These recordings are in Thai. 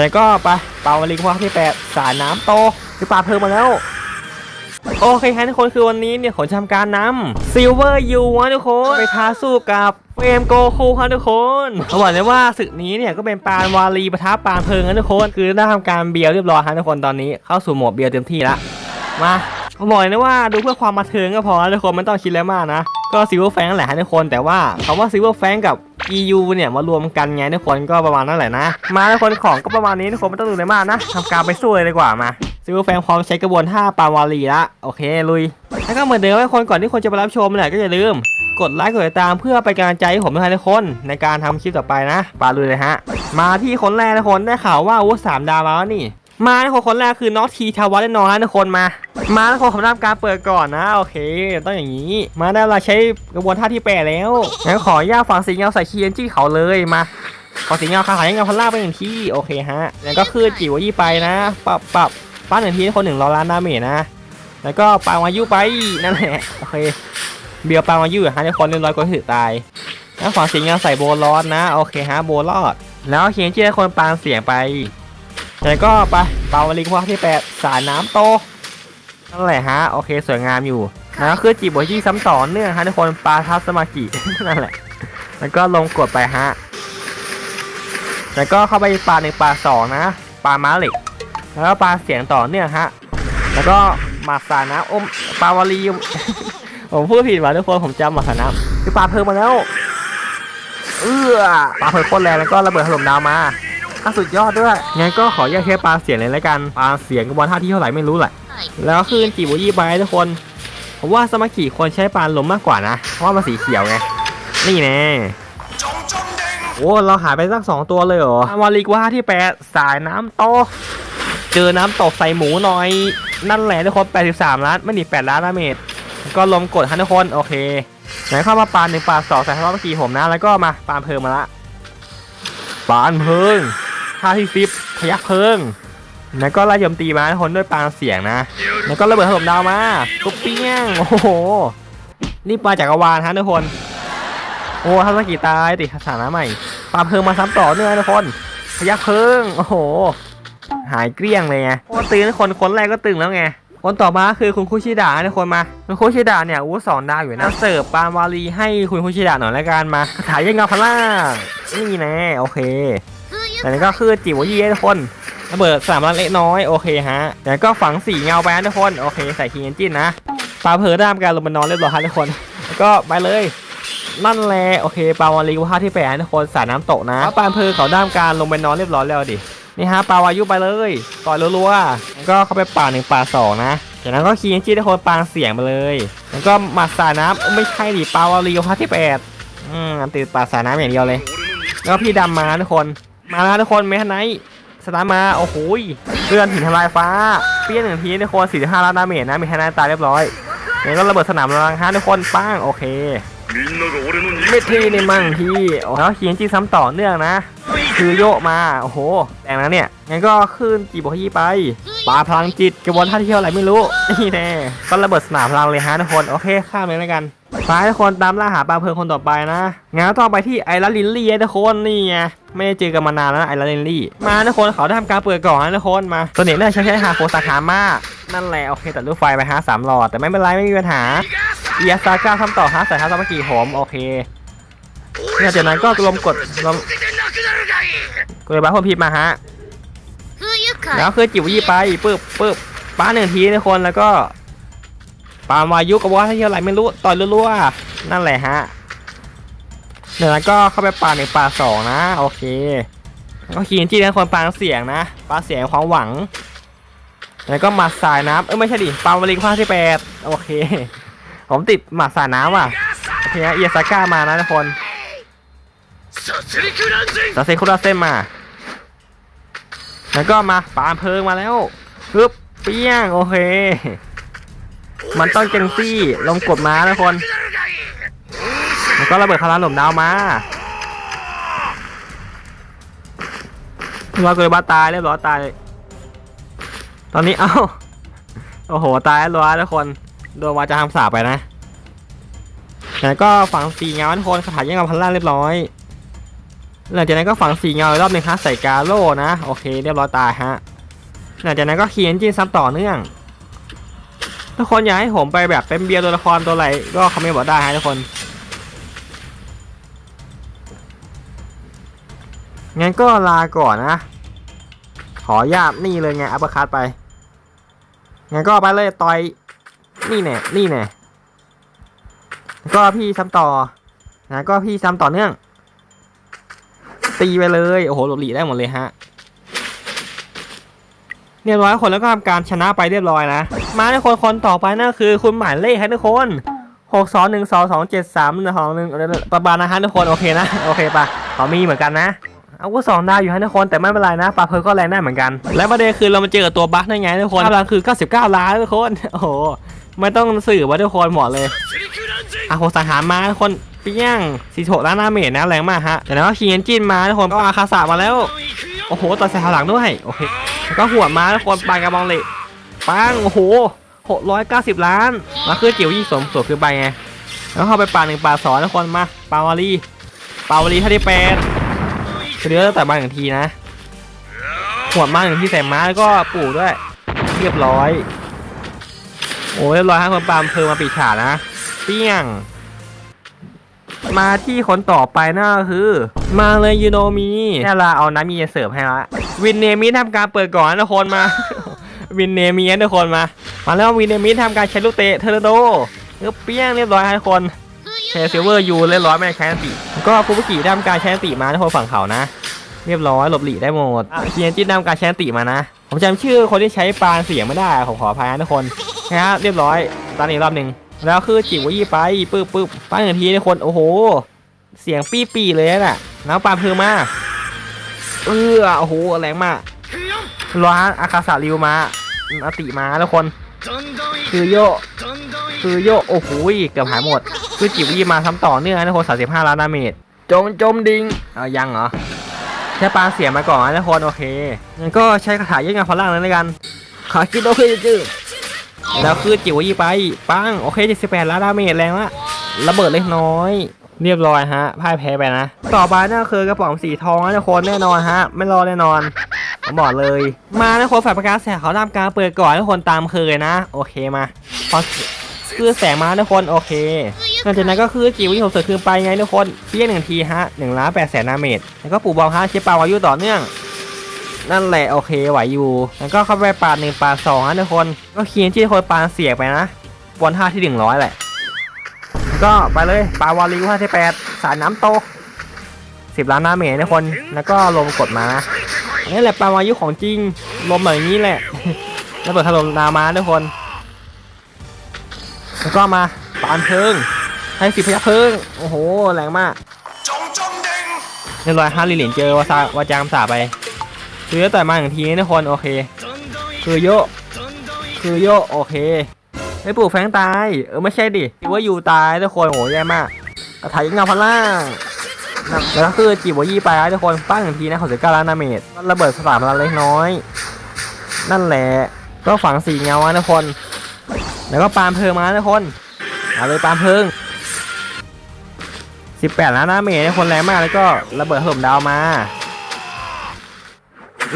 จากนั้นก็ไปเป่าลิงพวกที่แปดสารน้ำโตคือปลาเพิ่มมาแล้ว โอเคครับทุกคนคือวันนี้เนี่ยขนทำการนำซิลเวอร์ยูนะทุกคนไปท้าสู้กับเฟรมโกคูครับทุกคนเขาบอกเลยว่าศึกนี้เนี่ยก็เป็นปานวาลีปะทะปานเพลิงนะทุกคน คือได้ทำการเบียวเรียบร้อยครับทุกคนตอนนี้เข้าสู่โหมดเบียวเต็มที่ละมาเขาบอกเลยว่าดูเพื่อความมาเทิงก็พอทุกคนไม่ต้องคิดอะไรมากนะก็ซิลเวอร์แฟงแหละฮะทุกคนแต่ว่าคำว่าซิลเวอร์แฟงกับ EU เนี่ยมารวมกันไงทุกคนก็ประมาณนั้นแหละนะ มาทุกคนของก็ประมาณนี้ทุกคนไม่ต้องดูอะไรมากนะทำการไปสู้เลยดีกว่ามาซิลเวอแฟงพร้อมใช้กระบวนท่าปาวาลีละโอเคลุยแล้วก็เหมือนเดิมให้คนก่อนที่คนจะไปรับชมเนี่ยก็อย่าลืมกดไลค์กดติดตามเพื่อเป็นกำลังใจให้ผมทุกคนในการทำคลิปต่อไปนะปาลุยเลยฮะ มาที่คนแรกนะคนได้ข่าวว่าอาวุธสามดาวแล้วนี่ มานะคนคนแรกคือน้องทีชาววัดแน่นอนนะทุกคนมา มาแล้วคนขอทำการเปิดก่อนนะโอเค ต้องอย่างนี้ มาได้เวลาใช้กระบวนท่าที่แปดแล้วงั้นขอย่าฝังสีเงาใส่คีเอนจี้เขาเลยมาขอสีเงาขาขายเงาพันล่าไปหนึ่งที่โอเคฮะแล้วก็คือจิ๋วยี่ไปนะปรับปรับป้าหนึ่งทีให้คนหนึ่งรอล้านดาเมจนะแล้วก็ปางวายุไปนั่นแหละโอเคเบียวปางวายุฮะในคนเรียบร้อยก็ถือตายแล้วขวานสิงห์ยังใส่โบลอดนะโอเคฮะโบลอดแล้วเขียนชื่อให้คนปางเสียงไป แล้วก็ไปเปาวลิงพวกที่แปดสายน้ำโตนั่นแหละฮะ โอเคสวยงามอยู่แล้วคือจีบวยี่ซ้ำต่อเนื่องฮะในคนปลาทับสมากินั่นแหละ แล้วก็ลงกดไปฮะ แล้วก็เข้าไปปลาหนึ่งปลาสองนะปลาม้าเหล็ก แล้วก็ปลาเสียงต่อเนื่องฮะ แล้วก็หมาสานะอมปลาวารีผมพูดผิดว่ะทุกคนผมจำหมาสานะคือปลาเพิ่มมาแล้ว เอื้อปลาเพิ่มโคตรแรงแล้วก็ระเบิดถล่มดาวมา อะสุดยอดด้วย งั้นก็ขอแยกแค่ปลาเสียงเลยแล้วกัน ปลาเสียงกระบวนท่าที่เท่าไหร่ไม่รู้แหละ แล้วก็คือจีบยี่ไปทุกคน ผมว่าสมากิคนใช้ปลาลมมากกว่านะ เพราะว่ามันสีเขียวไง นี่แน่โอ้เราหายไปสักสองตัวเลยเหรอวาลีกว่าที่แปดสายน้ำโตเจอน้ำตกใส่หมูหน่อย นั่นแหละทุกคน83 ล้าน ไม่หนี8ล้านดาเมจก็ลมกดฮะทุกคน โอเค ไหนเข้ามาปานหนึ่งปานสองใส่เข้ามาเมื่อกี้ผมนะ แล้วก็มาปานเพิงมาละปานเพิง ท่าที่ฟิปพยักเพิง แล้วก็ไล่โจมตีมาทุกคนด้วยปานเสียงนะ แล้วก็ระเบิดถล่มดาวมาตุ๊บเปี้ยง โอ้โห นี่ปลาจักรวาลฮะทุกคน โอ้ทัศกิตายติดสถานะใหม่ปานเพิงมาซ้ำต่อเนื่องทุกคน พยักเพิง โอ้โห หายเกลี้ยงเลยไงเพราะว่าตึงคนคนแรกก็ตึงแล้วไงคนต่อมาคือคุณคุชิดะนะคนมาคุณคุชิดะเนี่ยอู้สองดาวอยู่นะเสิร์ฟปานวาลีให้คุณคุชิดะหน่อยละกันมาคาถายยังเงาพล่านี่แน่โอเค แต่นี่ก็คือจิ๋วยี่ทุกคนระเบิดสามล้านเล็กน้อยโอเคฮะแต่ก็ฝังสีเงาไปนะทุกคนโอเคใส่คีย์เอนจินนะปลาเผลอด้ามการลงมานอนเรียบร้อยทุกคนก็ไปเลยนั่นแหละโอเคปลาวาลีว่าที่แปดทุกคนสาน้ำตกนะปลาเพลเขาด้ามการลงไปนอนเรียบร้อยแล้วดินี่ฮะปลาวายุไปเลยต่อยรัวๆแล้วก็เข้าไปป่าหนึ่งป่าสองนะจากนั้นก็คีนจี้ได้คนปางเสียงไปเลยแล้วก็มัดสาน้ำเอ้ยไม่ใช่ดิปลาวาลีพาที่แปดอืมติดป่าสาน้ำอย่างเดียวเลยแล้วพี่ดำมาทุกคน มาแล้วทุกคนเมทไนท์สตาร์มาโอ้โหเลื่อนหินทลายฟ้า เปี้ยนหนึ่งทีทุกคนสี่ห้าล้านดาเมจนะเมทไนท์ตายเรียบร้อยแล้วก็ระเบิดสนามรังฮะทุกคนป้างโอเคเมทีในมั่งที่โอ้แล้วเขียนจีซ้ำต่อเนื่องนะ คือโยกมา โอ้โหแรงนะเนี่ย งั้นก็ขึ้นจีบวกยี่ไปปาพลังจิตกระบวนท่าเที่เท่าไรไม่รู้ นี่แน่ก็ระเบิดสนามพลังเลยฮะทุกคน โอเค ข้ามเลยแล้วกันไปทุกคนตามล่าหาปลาเพลิงคนต่อไปนะ งั้นก็ต้องไปที่ไอรัลลินเลี่ทุกคนนี่ไง ไม่ได้เจอกันมานานแล้วไอรันเรนลี่ มาทุกคนเขาได้ทำการเปิดกล่องนะทุกคนมาตัวนี้น่าใช้ใช้หาโคสาขามานั่นแหละโอเคตัดรูปไฟไปฮะสามหลอด แต่ไม่เป็นไรไม่มีปัญหาเอียสาก้าทำต่อฮะใส่ฮะซามากิหอมโอเคเนี่ยจากนั้นก็ลมกดลมกดบ้าคนพีมาฮะแล้วคือจิ๋วยี่ไปปึ๊บปึ๊บป้าหนึ่งทีทุกคนแล้วก็ปามวายุกับว่าเที่ยะไรไม่รู้ต่อยรัวๆนั่นแหละฮะ เดี๋ยวนั้นก็เข้าไปปาหนึ่งปาสองนะ โอเคก็ขีนที่นั้นคนปาเสียงนะปาเสียงความหวัง แล้วก็หมัดสายน้ำเออไม่ใช่ดิปาวลิงภาคที่แปดโอเค ผมติดหมัดสายน้ำว่ะโอเคนเอียซาก้ามานะทุกคนซาเซคุระเซนมา แล้วก็มาปาเพลิงมาแล้วปึ๊บเปี้ยงโอเค มันต้องเจงซี่ลงกดมาทุกคน ก็ระเบิดคาราหล่มดาวมาว่าเกยบาตายเรียบร้อยตาย ตอนนี้เอ้า โอ้โห ตายแล้วร้อทุกคน โดนวาจะทำสาปไปนะแล้วก็ฝังสีเงาทุกคนคาถาแย่งกับพันล่าเรียบร้อย หลังจากนั้นก็ฝังสีเงาอีกรอบหนึงฮะใส่กาโล่นะ โอเค เรียบร้อยตายฮะ หลังจากนั้นก็เขียนจีนซ้ำต่อเนื่อง ทุกคนอยากให้ผมไปแบบเป็นเบียร์ตัวละครตัวอะไรก็คอมเมนต์บอกได้ฮะทุกคน งั้นก็ลาก่อนนะ ขอญาตนี่เลยไงอัปเปอร์คัตไป งั้นก็ไปเลยต่อย นี่แน่นี่แน่ก็พี่ซ้ำต่อ นะก็พี่ซ้ำต่อเนื่อง ตีไปเลย โอ้โหหลบหลีได้หมดเลยฮะเรียบร้อยคนแล้วก็ทำการชนะไปเรียบร้อยนะ มาในคนคนต่อไปนั่นคือ คุณหมายเลขครับทุกคนหกสองหนึ่งสองสองเจ็ดสามหนึ่งสองหนึ่งประมาณนะฮะทุกคนโอเคนะ โอเคปะขอมีเหมือนกันนะ เอาก็สองดาวอยู่ฮะทุกคนแต่ไม่เป็นไรนะปลาเพลก็แรงได้เหมือนกัน และประเด็นคือเรามาเจอกับตัวบัสได้ไงทุกคนกำลังคือ 99 ล้านทุกคนโอ้โหไม่ต้องสื่อว่าทุกคนหมดเลยอาโหสังหารมาทุกคนเปี้ยงสี่46ล้านหน้าเมตรนะแรงมากฮะแต่แล้วขี่เงินจินมาทุกคนก็อาคาสะมาแล้วโอ้โหตัดแสหลังด้วยโอเคก็หัวมาทุกคนปากกระบองเหล็กปังโอ้โห690 ล้านมาคือจิ๋วยี่สมสวคือไปไงแล้วเข้าไปป่าหนึ่งป่าสองทุกคนมาปาวารีปาวารีท่าที่แปด เดือตั้งแต่มาหนึ่งทีนะหัวมาหนึ่างที่ใส่ม้าแล้วก็ปู่ด้วย เรียบร้อย โอ้เรียบร้อยฮะคนปามเพลิงมาปีกขานะเปี้ยง มาที่คนต่อไปนั่นก็คือ มาเลยยูโนมีแค่ลาเอาน้ำมีเสิร์ฟให้ละวินเนมิทำการเปิดก่อนนะทุกคนมาวินเนมีนะทุกคนมา มาแล้ววินเนมิทำการใช้ลูกเตะเทอร์โดเรียบเปี้ยงเรียบร้อยฮะทุ แชร์เซิร์เวอร์ยูเล่นร้อยไม่ไใช้สติก็คูปกิได้ทำการใช้สติมาในโพฝั่งเขานะ เรียบร้อยหลบหลีกได้หมดเคียนจิ้ด้ทำการใช้สติมานะ ผมจำชื่อคนที่ใช้ปานเสียงไม่ได้ผมขออภัยนะทุกคนนะครับเรียบร้อยตอนนี้รอบหนึ่งแล้วคือจิ๋วยี่ไปปึ๊บปึ๊บปั้งหนึ่งทีทุกคนโอ้โห เสียงปี้ปีเลยน่ะน้ำปลาเพิ่มมาเออโอ้โหแรงมากร้านอาคาสาริวมาอติมาทุกคนคือโยคือโยโอ้โหเกือบหายหมด คือจิ๋วยี่มาทำต่อเนื่องนะทุกคนสามสิบห้าล้านดาเมจจมจมดิงเอายังเหรอแค่ปาเสียงมาก่อนนะทุกคนโอเคงั้นก็ใช้คาถาแย่งงานพลังนั้นเลยกันขาคิดโอเคจืดแล้วคือจิ๋วยี่ไปปังโอเคเจ็ดสิบแปดล้านดาเมจแรงละระเบิดเล็กน้อย เรียบร้อยฮะพ่ายแพ้ไปนะ ต่อไปนั่นคือกระป๋องสีทองนะทุกคนแน่นอนฮะ ไม่รอแน่นอนผมบอกเลย มานะคนฝ่ายประกาศแสงเขาทำการเปิดก่อนทุกคนตามเคยนะ โอเคมาพอคือแสงมาทุกคนโอเค หลังจากนั้นก็คือจิ๋วที่ผมเสริมคืนไปไงทุกคนเปี้ยงหนึ่งทีฮะหนึ่งล้านแปดแสนนาเมตรแล้วก็ปู่บอลฮะเชฟปาวายุต่อเนื่องนั่นแหละโอเคไหวอยู่แล้วก็เข้าไปปาดหนึ่งปาดสองฮะทุกคนก็เคียนที่คนปาดเสียไปนะบนท่าที่หนึ่งร้อยแหละก็ไปเลยปาวาริวห้าที่แปดสารน้ำโตสิบล้านนาเมตรทุกคนแล้วก็ลมกดมานะนี่แหละปาวายุของจริงลมแบบนี้แหละแล้วเปิดถล่มนามาทุกคน แล้วก็มาปานเพิง ให้สิบพยัคเพิ่งโอ้โห แรงมากเรียรอยห้าลิเหรีเจอวาซาวาจามสาไป คือต่อยมาหนึ่งทีนะทุกคนโอเค คือโยคือโยโอเคไอ้ปู่แฟงตาย เออไม่ใช่ดิว่าอยู่ตายทุกคนโหแย่มากกระถายเงาพันล่างแล้วก็คือจีบวยี่ไปทุกคนปั้งหนึ่งทีนะของสิก้าล้านนาเมตระเบิดสนามาะเล็กน้อย นั่นแหละก็ฝังสีเงาทุกคน แล้วก็ปามเพิงมาทุกคนเอาเลยปามเพลิง สิบแปดล้านนาเมตรทุกคนแรงมากแล้วก็ระเบิดถล่มดาวมา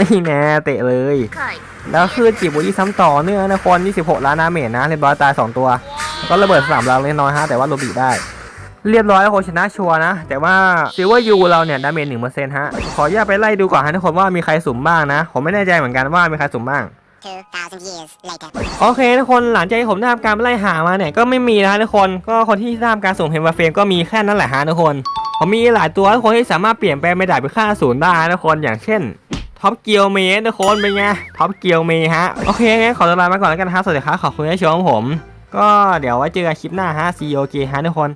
นี่แน่เตะเลย แล้วคือจีบบุรีซ้ำต่อเนื่องนะคน26ล้านนาเมตรนะเรียบร้อยตาย 2 ตัว แล้วก็ระเบิดสามลังเล็กน้อยฮะแต่ว่าโรบิได้ เรียบร้อยแล้วคนชนะชัวนะ แต่ว่าซิลเวอร์ยูเราเนี่ยดาเมจหนึ่งเปอร์เซ็นต์ฮะ ขออนุญาตไปไล่ดูก่อนฮะทุกคนว่ามีใครสุ่มบ้างนะ ผมไม่แน่ใจเหมือนกันว่ามีใครสุ่มบ้าง โอเคทุกคนหลังจากที่ผมได้ทำการไปไล่หามาเนี่ยก็ไม่มีนะทุกคน ก็คนที่ทำการส่งเพนวาเฟรมก็มีแค่นั้นแหละฮะทุกคนผมมีหลายตัวทุกคนที่สามารถเปลี่ยนแปลงไปดาบไปฆ่าศูนย์ได้นะทุกคนอย่างเช่นท็อปเกียวเมทุกคนเป็นไงท็อปเกียวเมฮะโอเคงั้นขอตัวลาไปก่อนแล้วกันนะฮะสวัสดีครับขอบคุณที่ชมผม ก็เดี๋ยวไว้เจอกันคลิปหน้าฮะ COK ฮะทุกคน